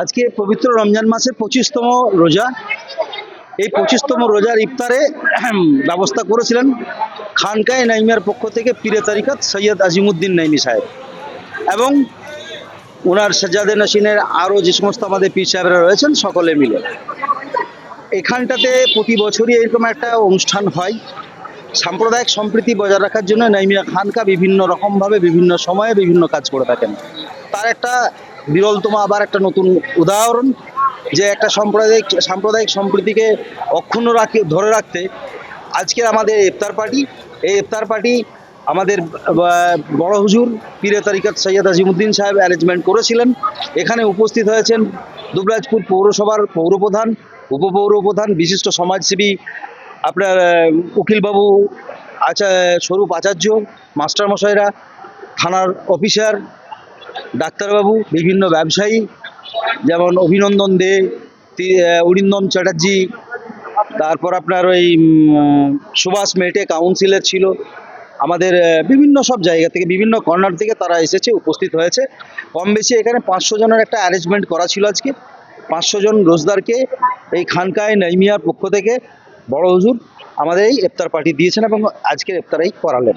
আজকে পবিত্র রমজান মাসের পঁচিশতম রোজা। এই পঁচিশতম রোজার ইফতারে ব্যবস্থা করেছিলেন খানকায় নাইমিয়ার পক্ষ থেকে পীরে তারিকাত সৈয়দ আজিমুদ্দিন নাইমি সাহেব। এবং ওনার সাজ্জাদে নাসিনের আরও যে সমস্ত আমাদের পীর সাহেবরা রয়েছেন, সকলে মিলে। এখানটাতে প্রতি বছরই এরকম একটা অনুষ্ঠান হয়। সাম্প্রদায়িক সম্প্রীতি বজায় রাখার জন্য নাইমিয়া খানকা বিভিন্ন রকমভাবে বিভিন্ন সময়ে বিভিন্ন কাজ করে থাকেন। তার একটা বিরলতম আবার একটা নতুন উদাহরণ যে একটা সাম্প্রদায়িক সাম্প্রদায়িক সম্প্রীতিকে অক্ষুণ্ণ রাখে, ধরে রাখতে আজকে আমাদের ইফতার পার্টি, এই ইফতার পার্টি আমাদের বড় হুজুর পীরে তারিকাত সৈয়দ আজিমুদ্দিন সাহেব অ্যারেঞ্জমেন্ট করেছিলেন। এখানে উপস্থিত হয়েছেন দুবরাজপুর পৌরসভার পৌরপ্রধান, উপপৌরপ্রধান, বিশিষ্ট সমাজসেবী আপনার উকিলবাবু আচা, স্বরূপ আচার্য, মাস্টারমশাইরা, থানার অফিসার ডাক্তারবাবু, বিভিন্ন ব্যবসায়ী, যেমন অভিনন্দন দে অরিন্দম চ্যাটার্জি, তারপর আপনার ওই সুভাষ মেটে কাউন্সিলর ছিল। আমাদের বিভিন্ন সব জায়গা থেকে, বিভিন্ন কর্নার থেকে তারা এসেছে, উপস্থিত হয়েছে। কম বেশি এখানে পাঁচশো জনের একটা অ্যারেঞ্জমেন্ট করা ছিল আজকে। পাঁচশো জন রোজদারকে এই খানকায় নাইমিয়ার পক্ষ থেকে বড় হুজুর আমাদের এই ইফতার পার্টি দিয়েছেন এবং আজকের ইফতারাই করালেন।